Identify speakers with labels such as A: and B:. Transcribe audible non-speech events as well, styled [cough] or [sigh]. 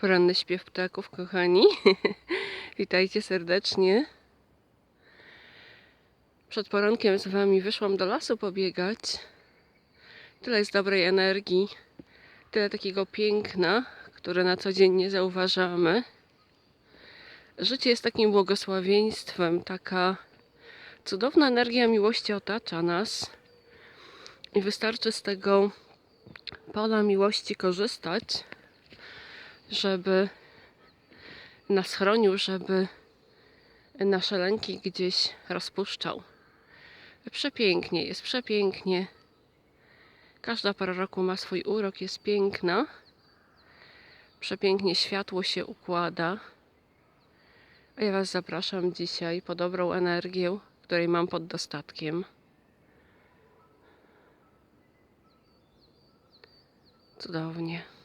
A: Poranny śpiew ptaków, kochani. [laughs] Witajcie serdecznie. Przed porankiem z Wami wyszłam do lasu pobiegać. Tyle jest dobrej energii, tyle takiego piękna, które na co dzień nie zauważamy. Życie jest takim błogosławieństwem, taka cudowna energia miłości otacza nas i wystarczy z tego pola miłości korzystać, żeby nas chronił, żeby nasze lęki gdzieś rozpuszczał. Przepięknie, jest przepięknie. Każda pora roku ma swój urok, jest piękna. Przepięknie światło się układa. A ja Was zapraszam dzisiaj po dobrą energię, której mam pod dostatkiem. Cudownie.